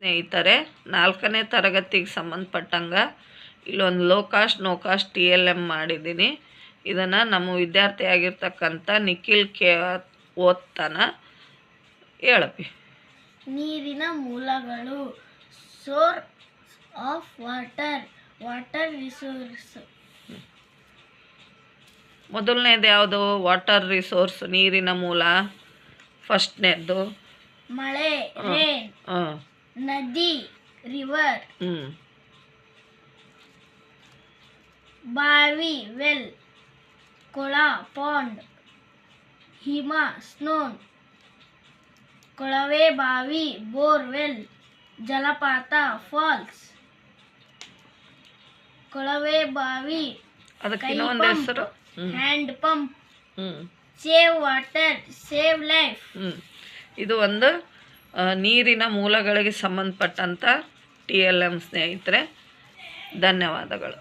ಸ್ನೇಹಿತರೆ ನಾಲ್ಕನೇ ತರಗತಿಗೆ ಸಂಬಂಧಪಟ್ಟಂಗೆ ಇಲ್ಲೊಂದು low cost no cost T L M ಮಾಡಿದ್ದೀನಿ. ಇದನ್ನು ನಮ್ಮ ವಿದ್ಯಾರ್ಥಿಯಾಗಿರ್ತಕ್ಕಂಥ ನಿಖಿಲ್ ಕೆ ಓದ್ತಾನ ಹೇಳಪ್ಪಿ. ನೀರಿನ ಮೂಲಗಳು source of water water resource. ಮೊದಲನೇದು ಯಾವುದು? ವಾಟರ್ ರಿಸೋರ್ಸ್ ನೀರಿನ ಮೂಲ. ಫಸ್ಟ್ನೇದು. ಮಳೆ ರಿವರ್ ಬಾವಿ ವೆಲ್ ಕೊಳ ಪಾಂಡ್ ಹಿಮ ಸ್ನೋ ಕೊಳವೆ ಬಾವಿ ಬೋರ್ವೆಲ್ ಜಲಪಾತ ಫಾಲ್ಸ್ ಕೊಳವೆ ಬಾವಿ hand pump save water save life ಇದು ಒಂದು ನೀರಿನ ಮೂಲಗಳಿಗೆ ಸಂಬಂಧಪಟ್ಟಂಥ ಟಿ ಎಲ್ ಎಂ ಸ್ನೇಹಿತರೆ ಧನ್ಯವಾದಗಳು.